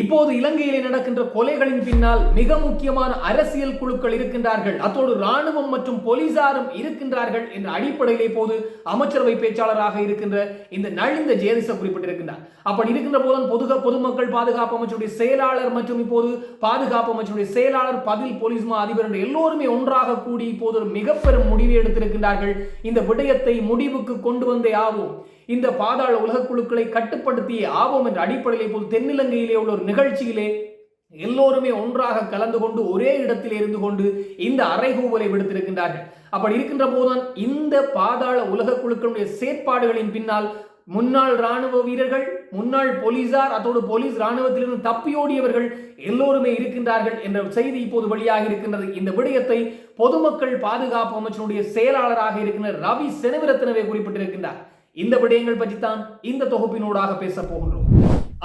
இப்போது இலங்கையிலே நடக்கின்ற கொலைகளின் பின்னால் மிக முக்கியமான அரசியல் குழுக்கள் இருக்கின்றார்கள். அத்தோடு ராணுவம் மற்றும் போலீசாரும் இருக்கின்றார்கள் என்ற அடிப்படையிலே போது அமைச்சரவை பேச்சாளராக இருக்கின்ற இந்த நலிந்த ஜேதிச குறிப்பிட்டிருக்கின்றார். அப்படி இருக்கின்ற போதும் பொதுக பொதுமக்கள் பாதுகாப்பு அமைச்சருடைய செயலாளர் மற்றும் இப்போது பாதுகாப்பு அமைச்சருடைய செயலாளர் பதில் போலீஸ் மா அதிபர் என்ற எல்லோருமே ஒன்றாக கூடி இப்போது ஒரு மிக பெரும் முடிவை எடுத்திருக்கின்றார்கள். இந்த விடயத்தை முடிவுக்கு கொண்டு வந்தே ஆகும் இந்த பாதாள உலகக் குழுக்களை கட்டுப்படுத்தியே ஆவோம் என்ற அடிப்படையில் இப்போது தென்னிலங்கையிலே உள்ள ஒரு நிகழ்ச்சியிலே எல்லோருமே ஒன்றாக கலந்து கொண்டு ஒரே இடத்தில் இருந்து கொண்டு இந்த அறைகூவலை விடுத்திருக்கின்றார்கள். அப்படி இருக்கின்ற போதுதான் இந்த பாதாள உலக குழுக்களுடைய செயற்பாடுகளின் பின்னால் முன்னாள் ராணுவ வீரர்கள் முன்னாள் போலீசார் அதோடு போலீஸ் ராணுவத்திலிருந்து தப்பியோடியவர்கள் எல்லோருமே இருக்கின்றார்கள் என்ற செய்தி இப்போது வெளியாக இருக்கின்றது. இந்த விடயத்தை பொதுமக்கள் பாதுகாப்பு அமைச்சருடைய செயலாளராக இருக்கின்ற ரவி செனவிரத்னவே குறிப்பிட்டிருக்கின்றார். இந்த விடயங்கள் பற்றி தான் இந்த தொகுப்பினூடாக பேச போகின்றோம்.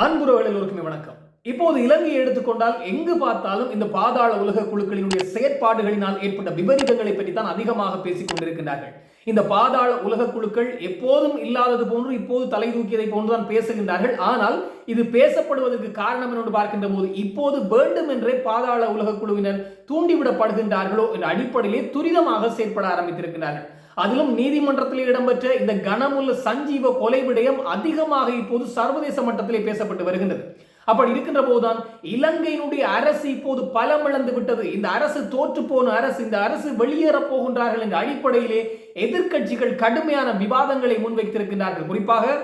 அன்புறவர்கள் எல்லோருக்குமே வணக்கம். இப்போது இலங்கையை எடுத்துக்கொண்டால் எங்கு பார்த்தாலும் இந்த பாதாள உலக குழுக்களினுடைய செயற்பாடுகளினால் ஏற்பட்ட விபரீதங்களை பற்றி தான் அதிகமாக பேசிக் கொண்டிருக்கின்றார்கள். இந்த பாதாள உலக குழுக்கள் எப்போதும் இல்லாதது போன்று இப்போது தலை தூக்கியதை போன்றுதான் பேசுகின்றார்கள். ஆனால் இது பேசப்படுவதற்கு காரணம் என்று பார்க்கின்ற போது இப்போது வேண்டும் என்றே பாதாள உலக குழுவினர் தூண்டிவிடப்படுகின்றார்களோ என்ற அடிப்படையிலே துரிதமாக செயற்பட ஆரம்பித்திருக்கிறார்கள் அதிலும் நீதிமன்றத்தில் இடம்பெற்ற இந்த கனமுள்ள சஞ்சீவ கொலை விடயம் அதிகமாக இப்போது சர்வதேச மட்டத்திலே பேசப்பட்டு வருகின்றது. அப்படி இருக்கின்ற போதுதான் இலங்கையினுடைய அரசு இப்போது பலம் இழந்து விட்டது. இந்த அரசு தோற்று போன அரசு இந்த அரசு வெளியேற போகின்றார்கள் என்ற அடிப்படையிலே எதிர்க்கட்சிகள் கடுமையான விவாதங்களை முன்வைத்திருக்கின்றார்கள். குறிப்பாக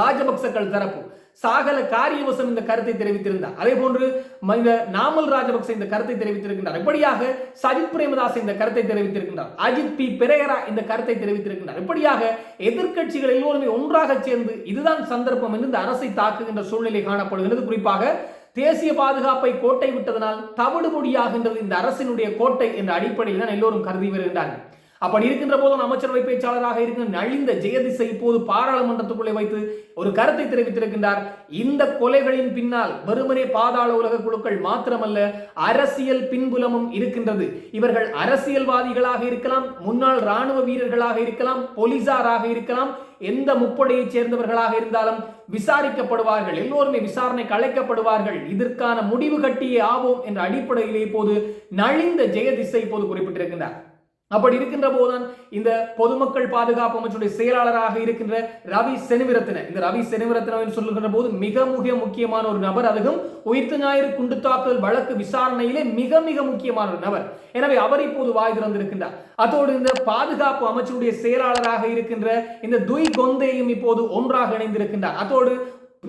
ராஜபக்சக்கள் தரப்பு. சாகல காரியவசம் இந்த கருத்தை தெரிவித்திருந்தார். அதே போன்று இந்த நாமல் ராஜபக்ச இந்த கருத்தை தெரிவித்திருக்கின்றார். இப்படியாக சஜித் பிரேமதாஸ் இந்த கருத்தை தெரிவித்திருக்கின்றார்? அஜித் பி. பெரேரா இந்த கருத்தை தெரிவித்திருக்கின்றார். இப்படியாக எதிர்க்கட்சிகள் எல்லோருமே ஒன்றாக சேர்ந்து இதுதான் சந்தர்ப்பம் என்று இந்த அரசை தாக்குகின்ற சூழ்நிலை காணப்படுகிறது குறிப்பாக தேசிய பாதுகாப்பை கோட்டை விட்டதனால் தவிடுபொடியாகின்றது இந்த அரசினுடைய கோட்டை என்ற அடிப்படையில் தான் எல்லோரும் கருதி வருகின்றார்கள் அப்படி இருக்கின்ற போதும் அமைச்சரவை பேச்சாளராக இருக்கிற நலிந்த ஜெயதிசை இப்போது பாராளுமன்றத்துக்குள்ளே வைத்து ஒரு கருத்தை தெரிவித்திருக்கின்றார். இந்த கொலைகளின் பின்னால் வெறுமனே பாதாள உலக குழுக்கள் மாத்திரமல்ல அரசியல் பின்புலமும் இருக்கின்றது. இவர்கள் அரசியல்வாதிகளாக இருக்கலாம் முன்னாள் ராணுவ வீரர்களாக இருக்கலாம் போலீசாராக இருக்கலாம் எந்த முப்படையைச் சேர்ந்தவர்களாக இருந்தாலும் விசாரிக்கப்படுவார்கள் எல்லோருமே விசாரணைக்கு அழைக்கப்படுவார்கள். இதற்கான முடிவு கட்டியே ஆவோம் என்ற அடிப்படையிலே இப்போது நலிந்த ஜெயதிசை இப்போது குறிப்பிட்டிருக்கின்றார். அப்படி இருக்கின்ற போதுதான் இந்த பொதுமக்கள் பாதுகாப்பு அமைச்சுடைய செயலாளராக இருக்கின்ற ரவி செனிவிரத்தின இந்த ரவி செனிவிரத்தின சொல்லுகின்ற போது மிக மிக முக்கியமான ஒரு நபர். அதுவும் உயிர்த்து ஞாயிறு குண்டு தாக்குதல் வழக்கு விசாரணையிலே மிக மிக முக்கியமான ஒரு நபர். எனவே அவர் இப்போது வாய் திறந்திருக்கின்றார். அதோடு இந்த பாதுகாப்பு அமைச்சருடைய செயலாளராக இருக்கின்ற இந்த துய் கொந்தையும் இப்போது ஒன்றாக இணைந்திருக்கின்றார். அதோடு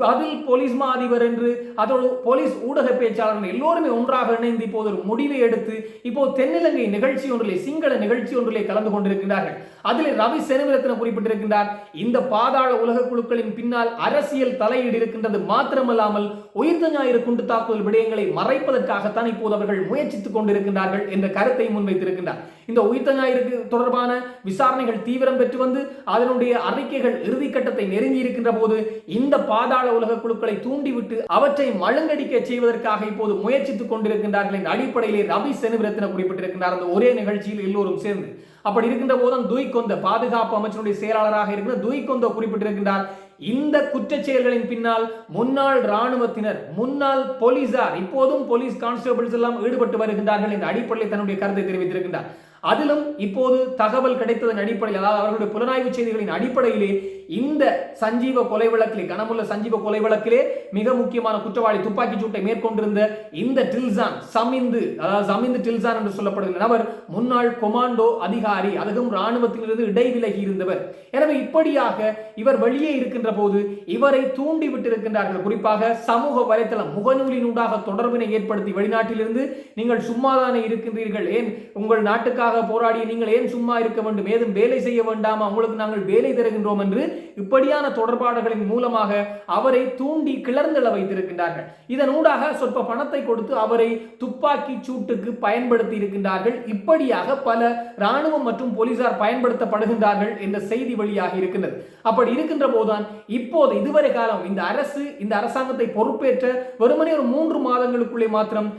அதில் போலீஸ் மா அதிபர் என்று அதோடு போலீஸ் ஊடக பேச்சாளர்கள் எல்லோருமே ஒன்றாக இணைந்து இப்போது ஒரு முடிவை எடுத்து இப்போது தென்னிலங்கை நிகழ்ச்சி ஒன்றிலே சிங்கள நிகழ்ச்சி ஒன்றிலே கலந்து கொண்டிருக்கிறார்கள் அதில் ரவி செனவிரத்ன குறிப்பிட்டிருக்கின்றார். இந்த பாதாள உலக குழுக்களின் பின்னால் அரசியல் தலையீடு இருக்கின்றது மாத்திரமல்லாமல் உயிர்த்த ஞாயிறு குண்டு தாக்குதல் விடயங்களை மறைப்பதற்காகத்தான் இப்போது அவர்கள் முயற்சித்துக் கொண்டிருக்கிறார்கள் என்ற கருத்தை முன்வைத்திருக்கின்றார். இந்த உயிர்த்த ஞாயிற்கு தொடர்பான விசாரணைகள் தீவிரம் பெற்று வந்து அதனுடைய அறிக்கைகள் இறுதிக்கட்டத்தை நெருங்கி இருக்கின்ற போது இந்த பாதாள உலக குழுக்களை தூண்டிவிட்டு அவற்றை மழுங்கடிக்க செய்வதற்காக இப்போது முயற்சித்துக் கொண்டிருக்கின்றார்கள் என்ற அடிப்படையிலே ரவி செனுவிரத்தின குறிப்பிட்டிருக்கின்றார். அந்த ஒரே நிகழ்ச்சியில் எல்லோரும் சேர்ந்து. அப்படி இருக்கின்ற போதும் துய்கொந்த பாதுகாப்பு அமைச்சருடைய செயலாளராக இருக்கிற துய்கொந்த குறிப்பிட்டிருக்கின்றார். இந்த குற்றச் செயல்களின் பின்னால் முன்னாள் ராணுவத்தினர் முன்னாள் போலீசார் இப்போதும் போலீஸ் கான்ஸ்டபிள்ஸ் எல்லாம் ஈடுபட்டு வருகின்றார்கள் என்ற அடிப்படையில் தன்னுடைய கருத்தை தெரிவித்திருக்கின்றார். அதிலும் இப்போது தகவல் கிடைத்ததன் அடிப்படையில் அதாவது அவர்களுடைய புலனாய்வு செய்திகளின் அடிப்படையிலே இந்த சஞ்சீவ கொலை வழக்கிலே கனமுள்ள சஞ்சீவ கொலை வழக்கிலே மிக முக்கியமான குற்றவாளி துப்பாக்கி சூட்டை மேற்கொண்டிருந்த இந்த டில்சான் சமிந்து அதாவது சமிந்து டில்சான் என்று சொல்லப்படுகிற நபர் முன்னாள் கொமாண்டோ அதிகாரி அதுவும் ராணுவத்திலிருந்து இடைவிலகி இருந்தவர். எனவே இப்படியாக இவர் வெளியே இருக்கின்ற போது இவரை தூண்டி விட்டிருக்கின்றார்கள். குறிப்பாக சமூக வலைத்தளம் முகநூலினூடாக தொடர்பினை ஏற்படுத்தி வெளிநாட்டிலிருந்து நீங்கள் சும்மாதானே இருக்கின்றீர்கள். ஏன் உங்கள் நாட்டுக்காக போராடி நீங்கள் ஏன் சும்மா இருக்க வேண்டும்? ஏதும் வேலை செய்ய வேண்டாமா? உங்களுக்கு நாங்கள் வேலை தருகின்றோம் என்று இப்படியான தொடர்பாடுகளின் மூலமாக அவரை தூண்டி கிளர்ந்தெழ வைத்திருக்கின்றார்கள். இதனூடாக சொற்ப பணத்தை கொடுத்து அவரை துப்பாக்கி சூட்டுக்கு பயன்படுத்தி இருக்கின்றார்கள். இப்படியாக பல ராணுவம் மற்றும் போலீசார் பயன்படுத்தப்படுகின்றார்கள் என்ற செய்தி வழியாக இருக்கின்றது. அப்படி இருக்கின்ற போதுதான் இப்போது இதுவரை காலம் இந்த அரசு இந்த அரசாங்கத்தை பொறுப்பேற்ற வெறுமனே ஒரு மூன்று மாதங்களுக்குள்ளே மாத்திரம்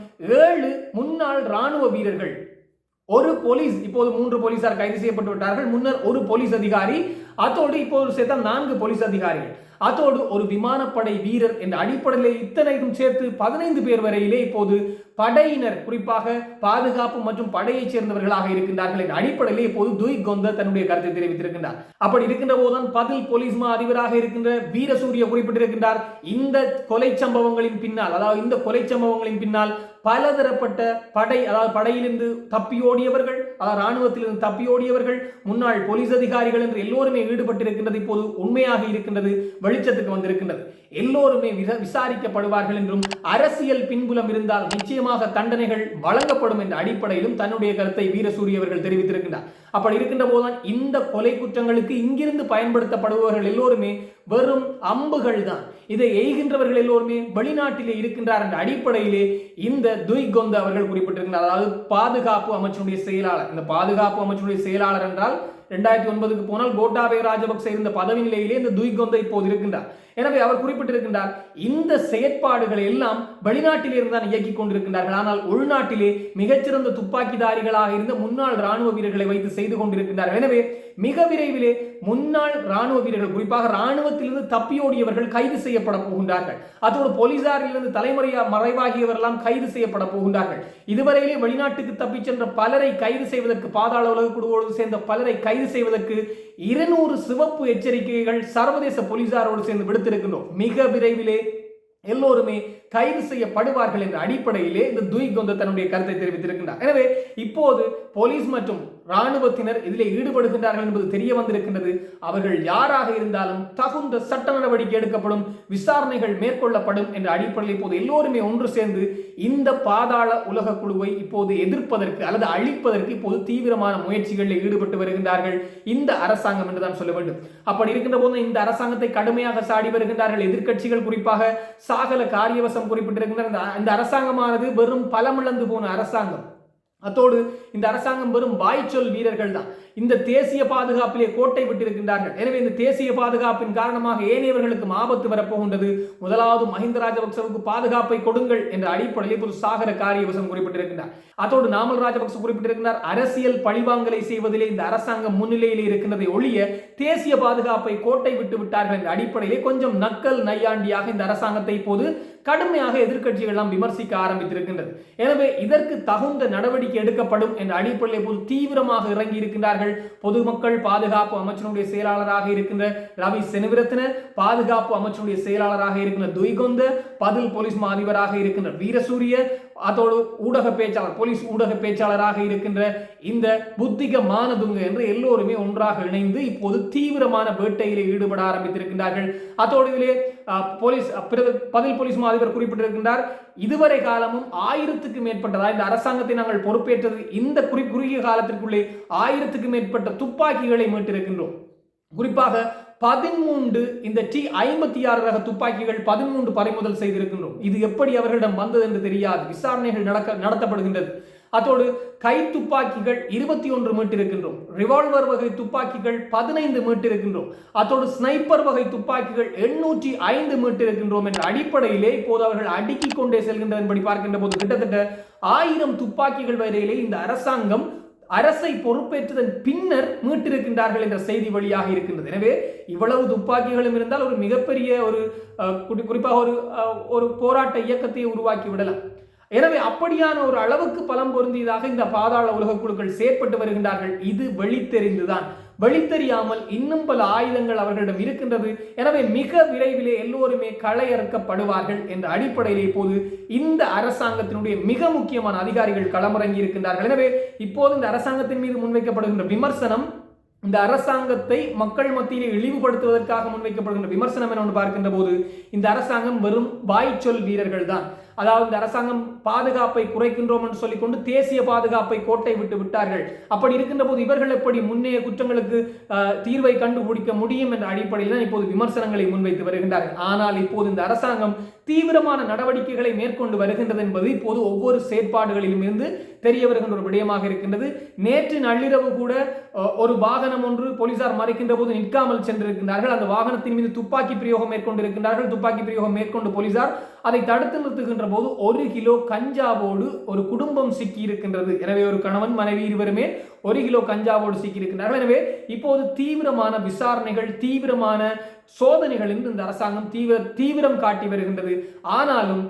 ஏழு முன்னாள் ராணுவ வீரர்கள் ஒரு போலீஸ் இப்போது மூன்று போலீசார் கைது செய்யப்பட்டு விட்டார்கள். முன்னர் ஒரு போலீஸ் அதிகாரி அத்தோடு இப்போது சேர்த்தால் நான்கு போலீஸ் அதிகாரிகள். அத்தோடு ஒரு விமானப்படை வீரர் என்ற அடிப்படையில் இத்தனைக்கும் சேர்த்து பதினைந்து பேர் வரையிலே இப்போது படையினர் குறிப்பாக பாதுகாப்பு மற்றும் படையைச் சேர்ந்தவர்களாக இருக்கின்றார்கள் என்ற அடிப்படையிலே இப்போது துய் கொந்த தன்னுடைய கருத்தை தெரிவித்திருக்கின்றார். அப்படி இருக்கின்ற போதுதான் பதில் போலீஸ் மா அதிபராக இருக்கின்ற வீரசூரிய குறிப்பிட்டிருக்கின்றார். இந்த கொலை சம்பவங்களின் பின்னால் அதாவது இந்த கொலை சம்பவங்களின் பின்னால் பலதரப்பட்ட படை அதாவது படையிலிருந்து தப்பியோடியவர்கள் அதாவது ராணுவத்திலிருந்து தப்பியோடியவர்கள் முன்னாள் போலீஸ் அதிகாரிகள் என்று எல்லோருமே ஈடுபட்டிருக்கின்றது இப்போது உண்மையாக இருக்கின்றது வெளிச்சத்துக்கு வந்திருக்கின்றது. எல்லோருமே விசாரிக்கப்படுவார்கள் என்றும் அரசியல் பின்புலம் இருந்தால் நிச்சயமாக தண்டனைகள் வழங்கப்படும் என்ற அடிப்படையிலும் தன்னுடைய கருத்தை வீரசூரிய அவர்கள் தெரிவித்திருக்கின்றார். அப்படி இருக்கின்ற போதுதான் இந்த கொலை குற்றங்களுக்கு இங்கிருந்து பயன்படுத்தப்படுபவர்கள் எல்லோருமே வெறும் அம்புகள் தான் இதை எய்கின்றவர்கள் எல்லோருமே வெளிநாட்டிலே இருக்கின்றார் என்ற அடிப்படையிலே இந்த துய் கொந்த அவர்கள் குறிப்பிட்டிருக்கிறார் அதாவது பாதுகாப்பு அமைச்சருடைய செயலாளர். இந்த பாதுகாப்பு அமைச்சருடைய செயலாளர் என்றால் ரெண்டாயிரத்தி ஒன்பதுக்கு போனால் கோட்டாபய ராஜபக்ச இருந்த பதவி நிலையிலே இந்த துய்கொந்த இப்போது இருக்கின்றார். எனவே அவர் குறிப்பிட்டிருக்கின்றார் இந்த செயற்பாடுகளை எல்லாம் வெளிநாட்டிலே இருந்து தான் இயக்கிக் கொண்டிருக்கின்றார்கள். ஆனால் உள்நாட்டிலே மிகச்சிறந்த துப்பாக்கிதாரிகளாக இருந்த முன்னாள் ராணுவ வீரர்களை வைத்து செய்து கொண்டிருக்கின்றார்கள். எனவே மிக விரைவிலே முன்னாள் ராணுவ வீரர்கள் குறிப்பாக ராணுவத்திலிருந்து தப்பியோடியவர்கள் கைது செய்யப்பட போகின்றார்கள். அதோடு போலீசாரிலிருந்து தலைமுறையா மறைவாகியவரெல்லாம் கைது செய்யப்பட போகின்றார்கள். இதுவரையிலே வெளிநாட்டுக்கு தப்பிச் சென்ற பலரை கைது செய்வதற்கு பாதாள உலக குழுவோடு சேர்ந்த பலரை கைது செய்வதற்கு இருநூறு சிவப்பு எச்சரிக்கைகள் சர்வதேச போலீசாரோடு சேர்ந்து விடுத்திருக்கின்றோம். மிக விரைவிலே எல்லோருமே கைது செய்யப்படுவார்கள் என்ற அடிப்படையிலே இந்த துய் கொந்த தன்னுடைய கருத்தை தெரிவித்திருக்கின்றார். எனவே இப்போது போலீஸ் மற்றும் ராணுவத்தினர் இதிலே ஈடுபடுகின்றார்கள் என்பது தெரிய வந்திருக்கின்றது. அவர்கள் யாராக இருந்தாலும் தகுந்த சட்ட நடவடிக்கை எடுக்கப்படும் விசாரணைகள் மேற்கொள்ளப்படும் என்ற அடிப்படையில் இப்போது எல்லோருமே ஒன்று சேர்ந்து இந்த பாதாள உலக குழுவை இப்போது எதிர்ப்பதற்கு அல்லது அழிப்பதற்கு இப்போது தீவிரமான முயற்சிகளில் ஈடுபட்டு வருகின்றார்கள் இந்த அரசாங்கம் என்றுதான் சொல்ல வேண்டும். அப்படி இருக்கின்ற போது இந்த அரசாங்கத்தை கடுமையாக சாடி வருகின்றார்கள். எதிர்க்கட்சிகள் குறிப்பாக சாகல காரியவச குறிப்பிட்டிருக்கின்ற இந்த- இந்த அரசாங்கமானது வெறும் பலமிழந்து போன அரசாங்கம். அத்தோடு இந்த அரசாங்கம் வெறும் வாய்ச்சொல் வீரர்கள் தான். இந்த தேசிய பாதுகாப்பிலே கோட்டை விட்டிருக்கின்றார்கள். எனவே இந்த தேசிய பாதுகாப்பின் காரணமாக ஏனையவர்களுக்கும் ஆபத்து வரப்போகின்றது. முதலாவது மஹிந்த ராஜபக்சவுக்கு பாதுகாப்பை கொடுங்கள் என்ற அடிப்படையில் ஒரு சாகர காரியவசம் குறிப்பிட்டிருக்கின்றார். அதோடு நாமல் ராஜபக்ச குறிப்பிட்டிருக்கிறார் அரசியல் பழிவாங்கலை செய்வதிலே இந்த அரசாங்கம் முன்னிலையில் இருக்கின்றதை ஒழிய தேசிய பாதுகாப்பை கோட்டை விட்டு விட்டார்கள் என்ற அடிப்படையிலே கொஞ்சம் நக்கல் நையாண்டியாக இந்த அரசாங்கத்தை இப்போது கடுமையாக எதிர்க்கட்சிகள் விமர்சிக்க ஆரம்பித்திருக்கின்றது. எனவே இதற்கு தகுந்த நடவடிக்கை எடுக்கப்படும் என்ற அடிப்படையில் இப்போது தீவிரமாக இறங்கி இருக்கின்றார்கள் பொதுமக்கள் பாதுகாப்பு அமைச்சனுடைய செயலாளராக இருக்கின்ற ரவி செனவிரத்தின பாதுகாப்பு அமைச்சருடைய செயலாளராக இருக்கின்ற துய்கொந்த பதில் போலீஸ் அதிபராக இருக்கின்ற வீரசூரிய அதோடு ஊடக பேச்சாளர் போலீஸ் ஊடக பேச்சாளராக இருக்கின்ற இந்த புத்திக மானதுங்க என்று எல்லோருமே ஒன்றாக இணைந்து இப்போது தீவிரமான வேட்டையிலே ஈடுபட ஆரம்பித்திருக்கின்றார்கள். அதோடு இதிலே போலீஸ் பதில் போலீஸ் மாதிபர் குறிப்பிட்டிருக்கின்றார். இதுவரை காலமும் ஆயிரத்துக்கு மேற்பட்டதா இந்த அரசாங்கத்தை நாங்கள் பொறுப்பேற்றது இந்த குறி குறுகிய காலத்திற்குள்ளே ஆயிரத்துக்கு மேற்பட்ட துப்பாக்கிகளை மீட்டிருக்கின்றோம். குறிப்பாக பதிமூன்று இந்த டி ஐம்பத்தி ஆறு ரக துப்பாக்கிகள் பதிமூன்று பறிமுதல் செய்திருக்கின்றோம். இது எப்படி அவர்களிடம் வந்தது என்று தெரியாது. விசாரணைகள் நடக்க நடத்தப்படுகின்றது. அதோடு கை துப்பாக்கிகள் இருபத்தி ஒன்று மீட்டிருக்கின்றோம். ரிவால்வர் வகை துப்பாக்கிகள் பதினைந்து மீட்டிருக்கின்றோம். அதோடு ஸ்னைப்பர் வகை துப்பாக்கிகள் எண்ணூற்றி ஐந்து மீட்டிருக்கின்றோம் என்ற அடிப்படையிலே இப்போது அவர்கள் அடுக்கிக் கொண்டே செல்கின்றதன்படி பார்க்கின்ற போது கிட்டத்தட்ட ஆயிரம் துப்பாக்கிகள் வரையிலே இந்த அரசாங்கம் அரசை பொறுப்பேற்றதன் பின்னர் மீட்டிருக்கின்றார்கள் என்ற செய்தி வழியாக இருக்கின்றது. எனவே இவ்வளவு துப்பாக்கிகளும் இருந்தால் ஒரு மிகப்பெரிய ஒரு குறிப்பாக ஒரு ஒரு போராட்ட இயக்கத்தை உருவாக்கி விடலாம் எனவே அப்படியான ஒரு அளவுக்கு பலம் பொருந்தியதாக இந்த பாதாள உலக குழுக்கள் செயற்பட்டு வருகின்றார்கள். இது வெளித்தெரிந்துதான். வெளித்தெரியாமல் இன்னும் பல ஆயுதங்கள் அவர்களிடம் இருக்கின்றது. எனவே மிக விரைவிலே எல்லோருமே களையறுக்கப்படுவார்கள் என்ற அடிப்படையிலே இப்போது இந்த அரசாங்கத்தினுடைய மிக முக்கியமான அதிகாரிகள் களமிறங்கி இருக்கின்றார்கள். எனவே இப்போது இந்த அரசாங்கத்தின் மீது முன்வைக்கப்படுகின்ற விமர்சனம் இந்த அரசாங்கத்தை மக்கள் மத்தியிலே இழிவுபடுத்துவதற்காக முன்வைக்கப்படுகின்ற விமர்சனம் என ஒன்று பார்க்கின்ற போது இந்த அரசாங்கம் வெறும் வாய்ச்சொல் வீரர்கள் தான். அதாவது இந்த அரசாங்கம் பாதுகாப்பை குறைக்கின்றோம் என்று சொல்லிக்கொண்டு தேசிய பாதுகாப்பை கோட்டை விட்டு விட்டார்கள். அப்படி இருக்கின்ற போது இவர்கள் எப்படி முன்னைய குற்றங்களுக்கு தீர்வை கண்டுபிடிக்க முடியும் என்ற அடிப்படையில் தான் இப்போது விமர்சனங்களை முன்வைத்து வருகின்றார்கள். ஆனால் இப்போது இந்த அரசாங்கம் தீவிரமான நடவடிக்கைகளை மேற்கொண்டு வருகின்றது என்பது இப்போது ஒவ்வொரு செயற்பாடுகளிலும் இருந்து தெரிய வருகின்ற ஒரு விடயமாக இருக்கின்றது. நேற்று நள்ளிரவு கூட ஒரு வாகனம் ஒன்று போலீசார் மறைக்கின்ற போது நிற்காமல் சென்றிருக்கின்றார்கள். அந்த வாகனத்தின் மீது துப்பாக்கி பிரயோகம் மேற்கொண்டிருக்கின்றார்கள். துப்பாக்கி பிரயோகம் மேற்கொண்டு போலீசார் அதை தடுத்து நிறுத்துகின்ற போது ஒரு கிலோ கஞ்சாவோடு ஒரு குடும்பம் சிக்கி இருக்கின்றது எனவே ஒரு கணவன் மனைவி இருவருமே ஒரு கிலோ கஞ்சாவோடு சிக்கியிருக்கிறார்கள் எனவே இப்போது தீவிரமான விசாரணைகள் தீவிரமான சோதனைகள் என்று இந்த அரசாங்கம் தீவிர தீவிரம் காட்டி வருகின்றது. ஆனாலும்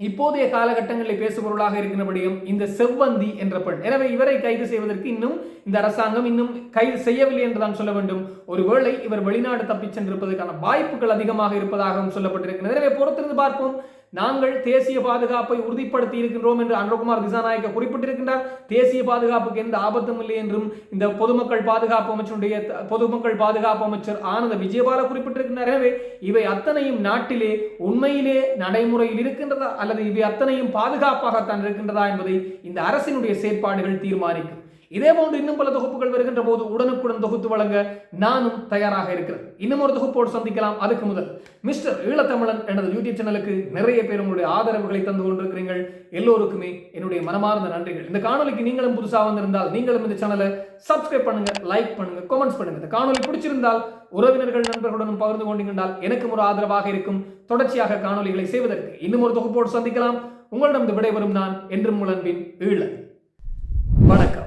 இப்போதைய காலகட்டங்களில் பேசுபொருளாக இருக்கிறபடியும் இந்த செவ்வந்தி என்ற பெண் எனவே இவரை கைது செய்வதற்கு இன்னும் இந்த அரசாங்கம் இன்னும் கைது செய்யவில்லை என்று தான் சொல்ல வேண்டும். ஒருவேளை இவர் வெளிநாடு தப்பிச் சென்றிருப்பதற்கான வாய்ப்புகள் அதிகமாக இருப்பதாகவும் சொல்லப்பட்டிருக்கிறது எனவே பொறுத்திருந்து பார்ப்போம். நாங்கள் தேசிய பாதுகாப்பை உறுதிப்படுத்தி இருக்கின்றோம் என்று அன்றகுமார் திசாநாயக்க குறிப்பிட்டிருக்கின்றார். தேசிய பாதுகாப்புக்கு எந்த ஆபத்தும் இல்லை என்றும் இந்த பொதுமக்கள் பாதுகாப்பு அமைச்சருடைய பொதுமக்கள் பாதுகாப்பு அமைச்சர் ஆனந்த விஜயபால குறிப்பிட்டிருக்கின்றார். எனவே இவை அத்தனையும் நாட்டிலே உண்மையிலே நடைமுறையில் இருக்கின்றதா அல்லது இவை அத்தனையும் பாதுகாப்பாகத்தான் இருக்கின்றதா என்பதை இந்த அரசினுடைய செயற்பாடுகள் தீர்மானிக்கும். இதே போன்று இன்னும் பல தொகுப்புகள் வருகின்ற போது உடனுக்குடன் தொகுத்து வழங்க நானும் தயாராக இருக்கிறேன். இன்னும் ஒரு தொகுப்போடு சந்திக்கலாம். அதுக்கு முதல் மிஸ்டர் ஈழத்தமிழன் எனது யூடியூப் சேனலுக்கு நிறைய பேர் உங்களுடைய ஆதரவுகளை தந்து கொண்டிருக்கிறீர்கள். எல்லோருக்குமே என்னுடைய மனமார்ந்த நன்றிகள். இந்த காணொலிக்கு நீங்களும் புதுசாக வந்திருந்தால் நீங்களும் இந்த சேனலை சப்ஸ்கிரைப் பண்ணுங்க லைக் பண்ணுங்க கமெண்ட்ஸ் பண்ணுங்க. இந்த காணொலி பிடிச்சிருந்தால் உறவினர்கள் நண்பர்களுடன் பகிர்ந்து கொண்டீங்கன்றால் எனக்கும் ஒரு ஆதரவாக இருக்கும். தொடர்ச்சியாக காணொலிகளை செய்வதற்கு இன்னும் ஒரு தொகுப்போடு சந்திக்கலாம். உங்களிடம் விடைபெறும் நான் என்றும் முழன்பின் ஈழ வணக்கம்.